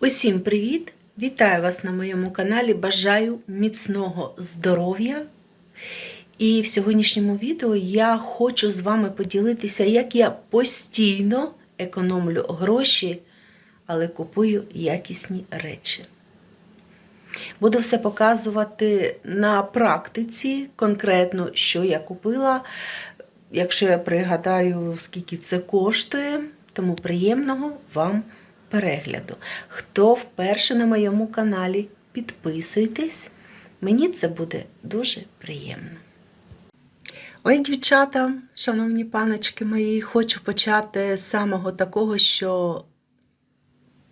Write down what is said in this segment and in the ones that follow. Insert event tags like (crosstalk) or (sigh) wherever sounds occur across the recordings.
Усім привіт! Вітаю вас на моєму каналі. Бажаю міцного здоров'я. І в сьогоднішньому відео я хочу з вами поділитися, як я постійно економлю гроші, але купую якісні речі. Буду все показувати на практиці, конкретно, що я купила. Якщо я пригадаю, скільки це коштує, тому приємного вам перегляду. Хто вперше на моєму каналі, підписуйтесь. Мені це буде дуже приємно. Ой, дівчата, шановні паночки мої, хочу почати з самого такого, що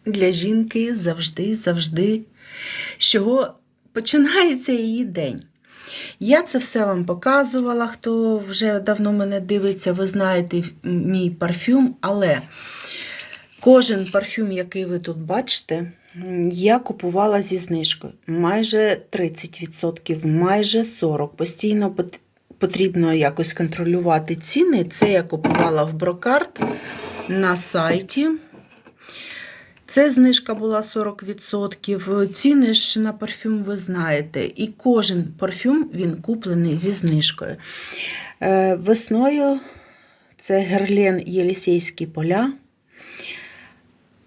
для жінки завжди, завжди, з чого починається її день. Я це все вам показувала. Хто вже давно мене дивиться, ви знаєте мій парфюм, але кожен парфюм, який ви тут бачите, я купувала зі знижкою. Майже 30%, майже 40%. Постійно потрібно якось контролювати ціни. Це я купувала в Брокарт на сайті. Це знижка була 40%. Ціни ж на парфюм ви знаєте. І кожен парфюм він куплений зі знижкою. Е, Весною це Герлен Єлісейські поля.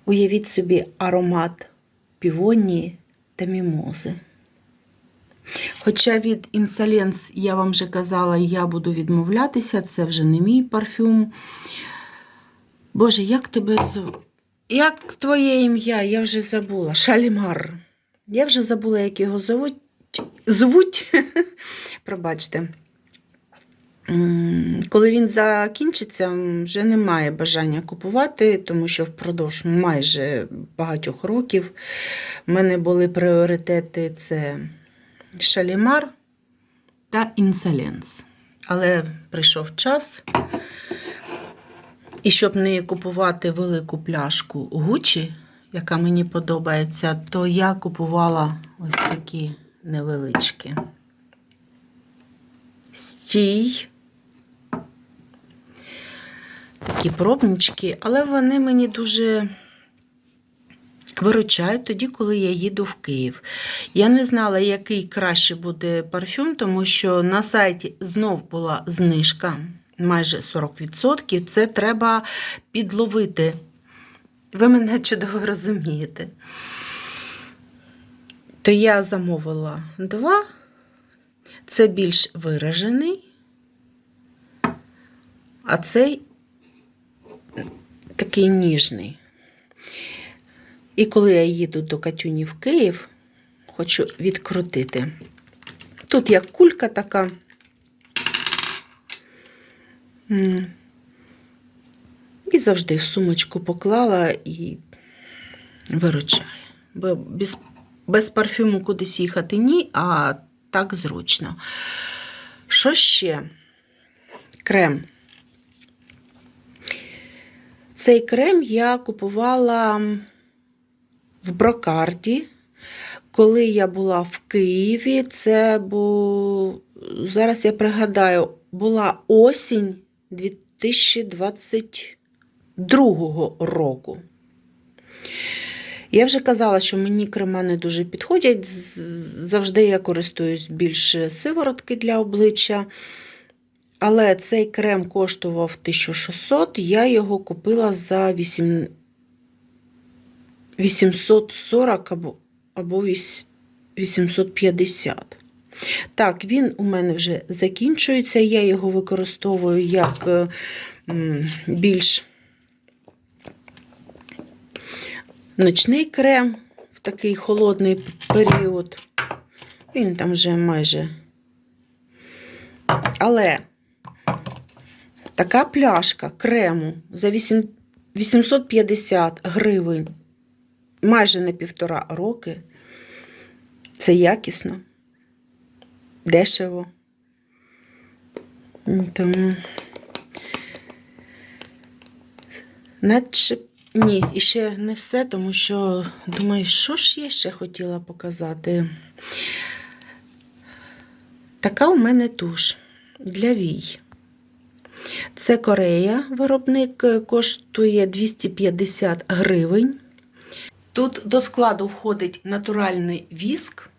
Уявіть собі аромат півонії та мімози. Хоча від Insolence, я вам вже казала, я буду відмовлятися, це вже не мій парфюм. Боже, як тебе? Як твоє ім'я? Я вже забула. Шалімар. Я вже забула, як його зовуть. Звуть. (laughs) Пробачте. Коли він закінчиться, вже немає бажання купувати, тому що впродовж майже багатьох років в мене були пріоритети це Шалімар та Інсоленс. Але прийшов час. І щоб не купувати велику пляшку Гучі, яка мені подобається, то я купувала ось такі невеличкі. Стій. Такі пробнички, але вони мені дуже виручають тоді, коли я їду в Київ. Я не знала, який краще буде парфюм, тому що на сайті знов була знижка майже 40%. Це треба підловити. Ви мене (laughs) чудово розумієте. То я замовила два. Це більш виражений, а цей такий ніжний. І коли я їду до Катюні в Київ, хочу відкрутити. Тут як кулька така. І завжди в сумочку поклала і виручає. Бо без, без парфюму кудись їхати ні, а так зручно. Що ще? Крем. Цей крем я купувала в Брокарді, коли я була в Києві. Це був, зараз я пригадаю, була осінь 2022 року. Я вже казала, що мені крема не дуже підходять. Завжди я користуюсь більше сиворотки для обличчя. Але цей крем коштував 1600, я його купила за 8... 840 або, або 850. Так, він у мене вже закінчується, я його використовую як більш ночний крем в такий холодний період. Він там вже майже. Але така пляшка крему за 8, 850 гривень майже на півтора роки. Це якісно, дешево. Тому наче ні, і ще не все, тому що думаю, що ж я ще хотіла показати. Така у мене туш для вій. Це Корея, виробник коштує 250 гривень. Тут до складу входить натуральний віск.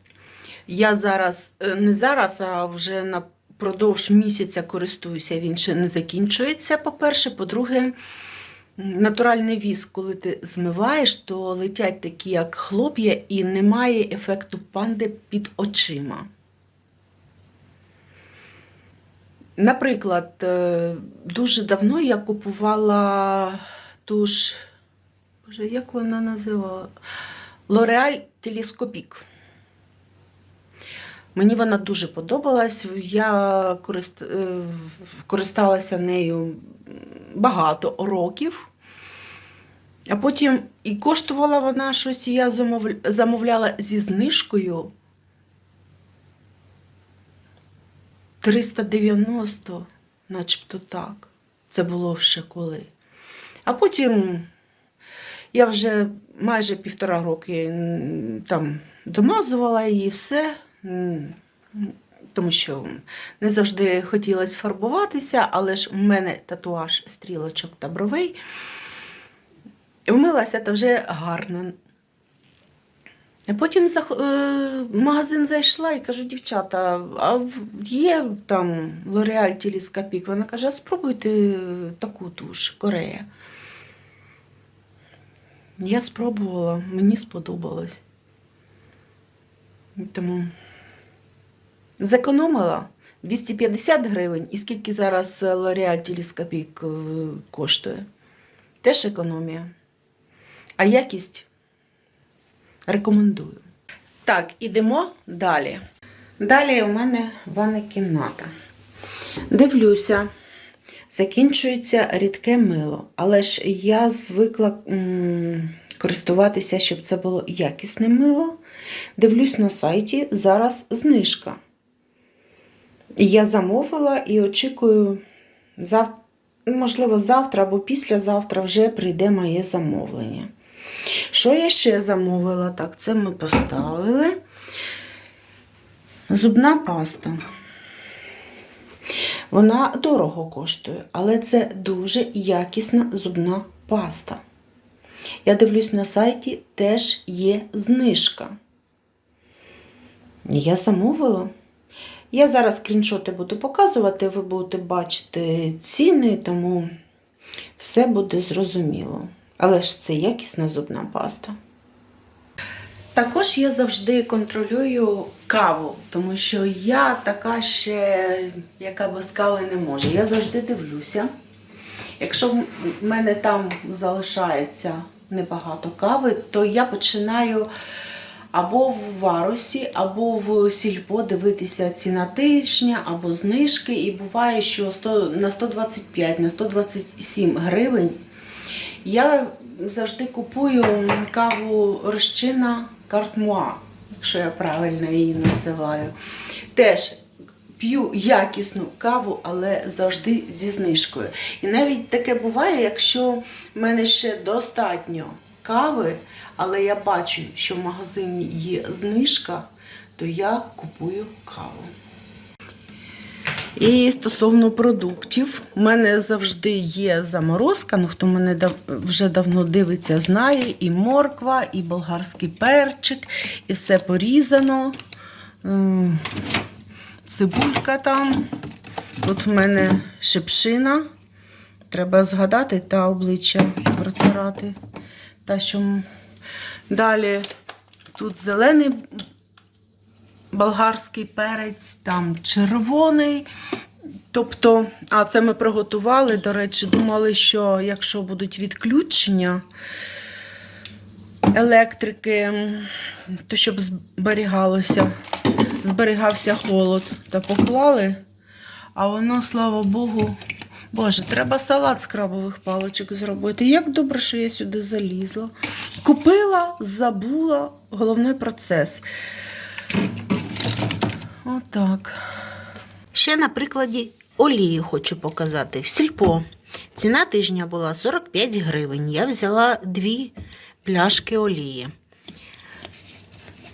Я зараз, е, не зараз, а вже напродовж місяця користуюся, він ще не закінчується, по-перше. По-друге, натуральний віск, коли ти змиваєш, то летять такі, як хлоп'я, і немає ефекту панди під очима. Наприклад, е, дуже давно я купувала ту ж, боже, як вона називала? L'Oreal Телескопік. Мені вона дуже подобалась. Я е, користалася нею багато років. А потім і коштувала вона щось, і я замовляла зі знижкою 390, начебто так. Це було ще коли. А потім я вже майже півтора роки там домазувала і все. Тому що не завжди хотілося фарбуватися, але ж у мене татуаж стрілочок та бровей. Вмилася та вже гарно. Потім е, в магазин зайшла і кажу, дівчата, а є там L'Oreal Телескопік? Вона каже, а спробуйте таку туш, Корея. Я спробувала, мені сподобалось. Тому зекономила 250 гривень. І скільки зараз е, L'Oreal Телескопік е, коштує? Теж економія. А якість рекомендую. Так, ідемо далі. Далі у мене ванна кімната. Дивлюся, закінчується рідке мило, але ж я звикла м, користуватися, щоб це було якісне мило. Дивлюсь на сайті, зараз знижка. Я замовила і очікую, зав... можливо, завтра або післязавтра вже прийде моє замовлення. Що я ще замовила? Так, це ми поставили. Зубна паста. Вона дорого коштує, але це дуже якісна зубна паста. Я дивлюсь на сайті, теж є знижка. Я замовила. Я зараз скріншоти буду показувати, ви будете бачити ціни, тому все буде зрозуміло. Але ж це якісна зубна паста. Також я завжди контролюю каву, тому що я така ще, яка без кави не може. Я завжди дивлюся. Якщо в мене там залишається небагато кави, то я починаю або в варусі, або в сільпо дивитися ціна тижня, або знижки. І буває, що 100, на 125, на 127 гривень я завжди купую каву розчина Картмуа, якщо я правильно її називаю. Теж п'ю якісну каву, але завжди зі знижкою. І навіть таке буває, якщо в мене ще достатньо кави, але я бачу, що в магазині є знижка, то я купую каву. І стосовно продуктів, у мене завжди є заморозка. Ну, хто мене вже давно дивиться, знає, і морква, і болгарський перчик, і все порізано. Цибулька там. Тут в мене шипшина. Треба згадати та обличчя протирати. Та, що... Далі тут зелений болгарський перець, там червоний. Тобто, а це ми приготували, до речі, думали, що якщо будуть відключення електрики, то щоб зберігалося, зберігався холод, та поклали. А воно, слава Богу, Боже, треба салат з крабових паличок зробити. Як добре, що я сюди залізла. Купила, забула, головний процес. Отак. Ще на прикладі олії хочу показати. В сільпо. Ціна тижня була 45 гривень. Я взяла дві пляшки олії.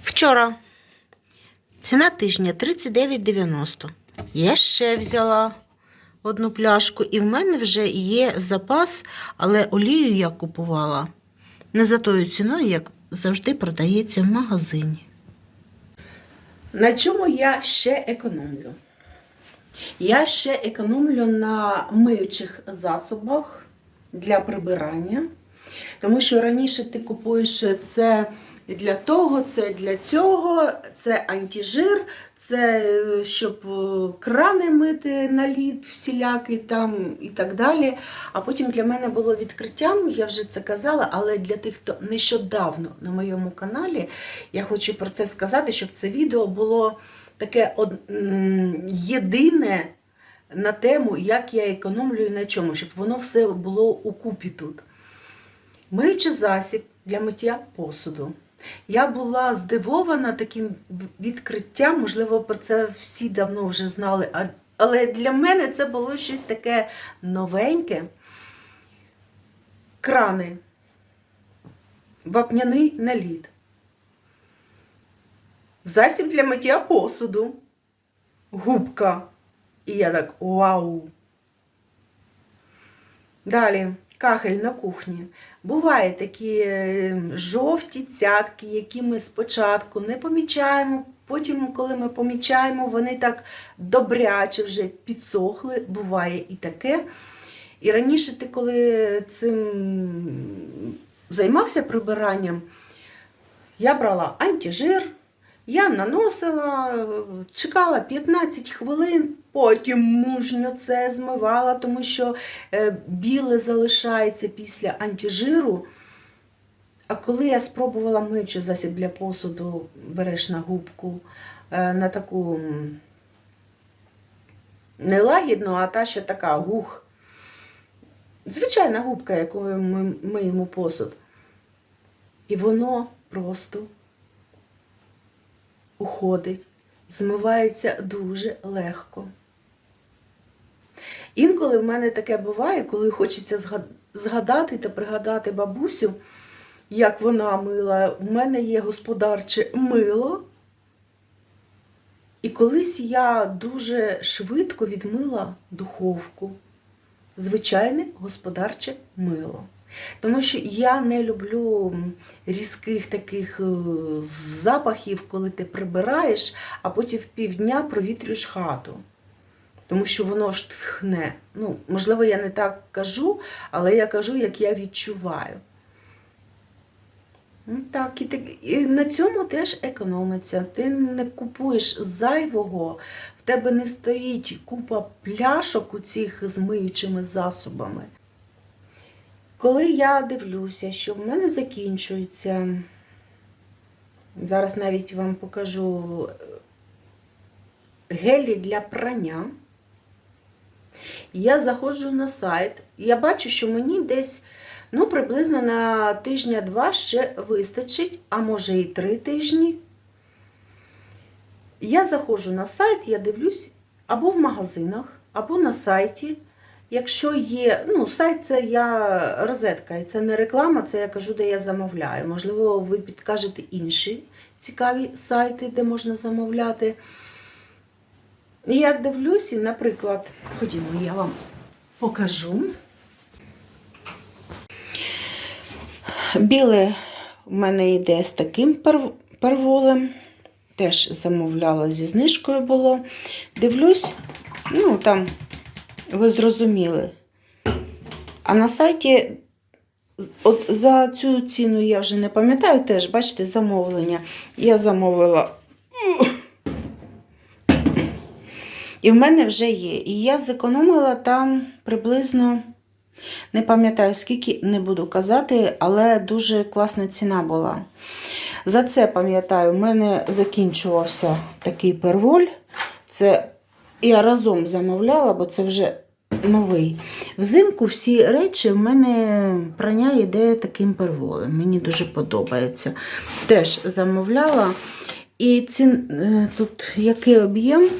Вчора ціна тижня 39,90. Я ще взяла одну пляшку, і в мене вже є запас, але олію я купувала не за тою ціною, як завжди продається в магазині. На чому я ще економлю? Я ще економлю на миючих засобах для прибирання. Тому що раніше ти купуєш це для того, це для цього, це антижир, це е, щоб е, крани мити на лід всілякий там і так далі. А потім для мене було відкриттям, я вже це казала, але для тих, хто нещодавно на моєму каналі, я хочу про це сказати, щоб це відео було таке од... єдине на тему, як я економлюю на чому, щоб воно все було у купі тут. Миючи засіб для миття посуду. Я була здивована таким відкриттям, можливо, про це всі давно вже знали, але для мене це було щось таке новеньке. Крани, вапняний наліт, засіб для миття посуду, губка. І я так вау! Далі кахель на кухні. Бувають такі е, жовті цятки, які ми спочатку не помічаємо. Потім, коли ми помічаємо, вони так добряче вже підсохли. Буває і таке. І раніше ти, коли цим займався прибиранням, я брала антижир, я наносила, чекала 15 хвилин, потім мужньо це змивала, тому що е, біле залишається після антижиру. А коли я спробувала миючий засіб для посуду, береш на губку, е, на таку м, не лагідну, а та що така гух. Звичайна губка, якою ми миємо посуд. І воно просто уходить, змивається дуже легко. Інколи в мене таке буває, коли хочеться згадати та пригадати бабусю, як вона мила. У мене є господарче мило. І колись я дуже швидко відмила духовку. Звичайне господарче мило. Тому що я не люблю різких таких е, запахів, коли ти прибираєш, а потім в півдня провітрюєш хату. Тому що воно ж тхне. Ну, можливо, я не так кажу, але я кажу, як я відчуваю. Ну, Так, і, так, і на цьому теж економиться. Ти не купуєш зайвого, в тебе не стоїть купа пляшок у цих з миючими засобами. Коли я дивлюся, що в мене закінчується, зараз навіть вам покажу е, гелі для прання, я заходжу на сайт, я бачу, що мені десь ну, приблизно на тижня-два ще вистачить, а може і три тижні. Я заходжу на сайт, я дивлюсь або в магазинах, або на сайті. Якщо є, ну, сайт це я розетка, і це не реклама, це я кажу, де я замовляю. Можливо, ви підкажете інші цікаві сайти, де можна замовляти. І я дивлюсь, і, наприклад, ходімо, я вам покажу. Біле в мене йде з таким перволем. Теж замовляла зі знижкою було. Дивлюсь, ну там ви зрозуміли. А на сайті, от за цю ціну я вже не пам'ятаю, теж, бачите, замовлення. Я замовила. І в мене вже є. І я зекономила там приблизно, не пам'ятаю скільки, не буду казати, але дуже класна ціна була. За це пам'ятаю, в мене закінчувався такий перволь. Це я разом замовляла, бо це вже новий. Взимку всі речі в мене прання йде таким перволем. Мені дуже подобається. Теж замовляла. І ці, е, тут який об'єм?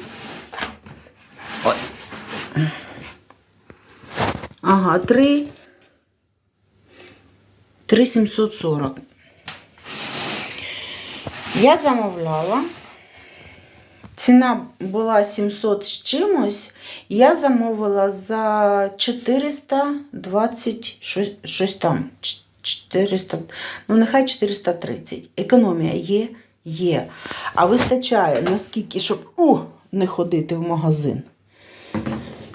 Ой. Ага, 3. 3740. Я замовляла. Ціна була 700 з чимось. Я замовила за 420 щось, щось там. 400, ну нехай 430. Економія є, є. А вистачає наскільки, щоб у, не ходити в магазин.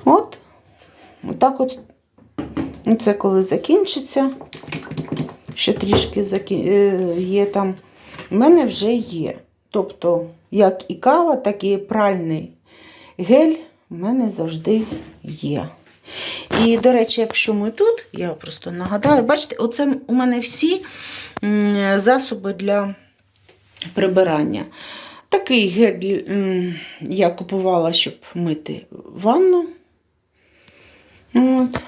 От, отак от. Ну, Це коли закінчиться. Ще трішки закі... е, є там. У мене вже є. Тобто, як і кава, так і пральний гель у мене завжди є. І, до речі, якщо ми тут, я просто нагадаю, бачите, оце у мене всі засоби для прибирання. Такий гель я купувала, щоб мити ванну. От.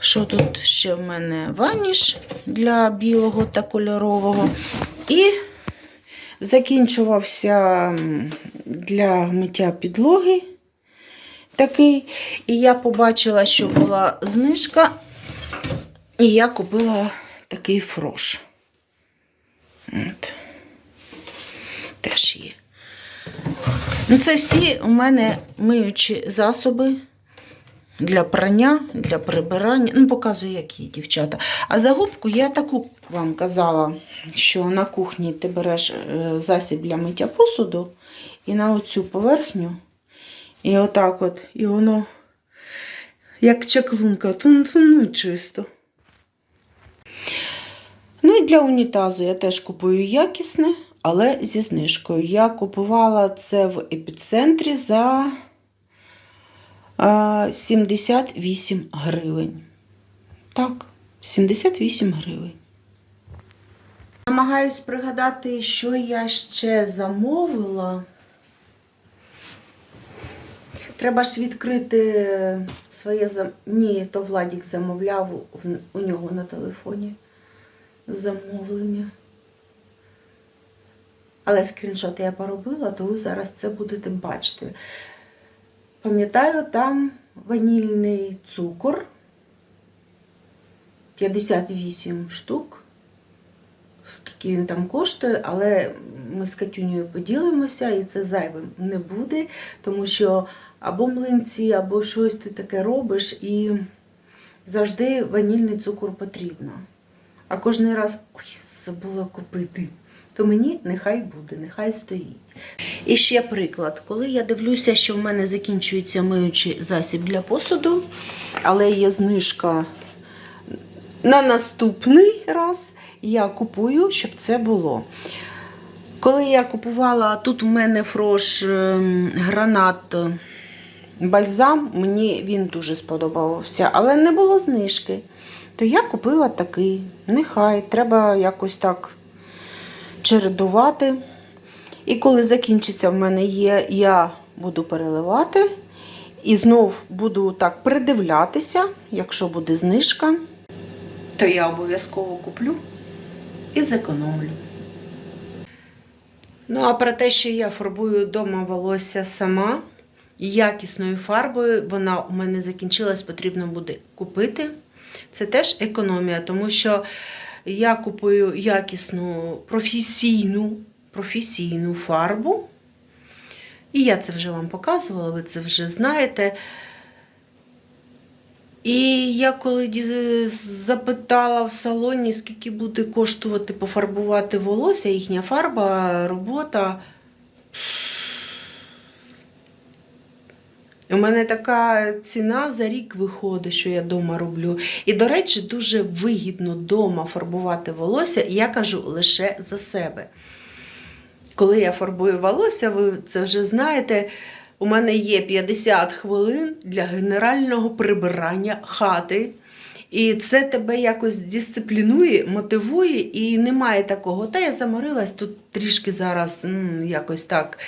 Що тут ще в мене ваніш для білого та кольорового. І закінчувався для миття підлоги такий. І я побачила, що була знижка, і я купила такий фрош. От. Теж є. Ну, це всі у мене миючі засоби для прання, для прибирання. Ну, показую, які дівчата. А за губку я таку вам казала, що на кухні ти береш е, засіб для миття посуду і на оцю поверхню. І отак от, і воно, як чаклунка, тун-тун, ну, чисто. Ну і для унітазу я теж купую якісне, але зі знижкою. Я купувала це в епіцентрі за 78 гривень. Так, 78 гривень. Намагаюсь пригадати, що я ще замовила. Треба ж відкрити своє зам... Ні, то Владік замовляв у нього на телефоні замовлення. Але скріншот я поробила, то ви зараз це будете бачити. Пам'ятаю, там ванільний цукор 58 штук. Скільки він там коштує, але ми з Катюнею поділимося, і це зайвим не буде, тому що або млинці, або щось ти таке робиш, і завжди ванільний цукор потрібно. А кожен раз ой, забула купити. То мені нехай буде, нехай стоїть. І ще приклад, коли я дивлюся, що в мене закінчується миючий засіб для посуду, але є знижка на наступний раз, я купую, щоб це було. Коли я купувала, тут у мене фрош ем, гранат бальзам, мені він дуже сподобався, але не було знижки. То я купила такий. Нехай, треба якось так чередувати. І коли закінчиться в мене є, я буду переливати. І знов буду так придивлятися, якщо буде знижка, то я обов'язково куплю і зекономлю. Ну, а про те, що я фарбую вдома волосся сама якісною фарбою, вона у мене закінчилась, потрібно буде купити. Це теж економія, тому що я купую якісну професійну, професійну фарбу. І я це вже вам показувала, ви це вже знаєте. І я коли запитала в салоні, скільки буде коштувати пофарбувати волосся, їхня фарба, робота. У мене така ціна за рік виходить, що я вдома роблю. І, до речі, дуже вигідно вдома фарбувати волосся, і я кажу лише за себе. Коли я фарбую волосся, ви це вже знаєте, у мене є 50 хвилин для генерального прибирання хати. І це тебе якось дисциплінує, мотивує, і немає такого. Та я заморилась тут трішки зараз якось так.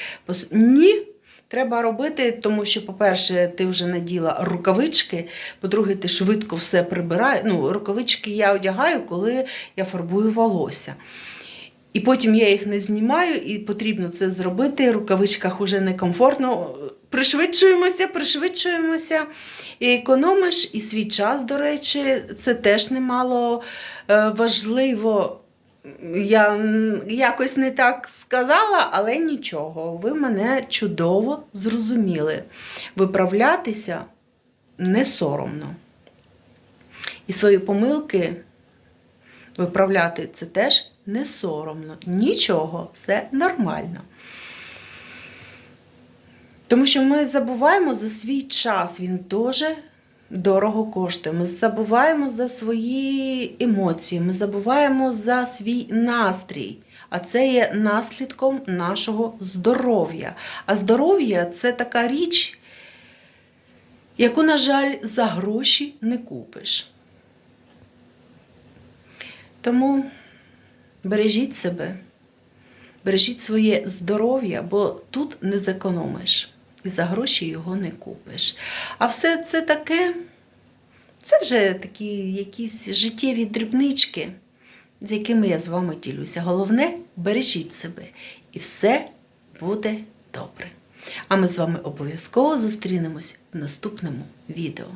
Ні, треба робити, тому що, по-перше, ти вже наділа рукавички, по-друге, ти швидко все прибираєш. Ну, рукавички я одягаю, коли я фарбую волосся. І потім я їх не знімаю, і потрібно це зробити. В рукавичках уже некомфортно. Пришвидшуємося, пришвидшуємося. І економиш і свій час, до речі, це теж немало е, важливо. Я якось не так сказала, але нічого. Ви мене чудово зрозуміли. Виправлятися не соромно. І свої помилки Виправляти це теж не соромно. Нічого, все нормально. Тому що ми забуваємо за свій час, він дуже дорого коштує. Ми забуваємо за свої емоції, ми забуваємо за свій настрій. А це є наслідком нашого здоров'я. А здоров'я це така річ, яку, на жаль, за гроші не купиш. Тому бережіть себе, бережіть своє здоров'я, бо тут не зекономиш. І за гроші його не купиш. А все це таке, це вже такі якісь життєві дрібнички, з якими я з вами ділюся. Головне, бережіть себе, і все буде добре. А ми з вами обов'язково зустрінемось в наступному відео.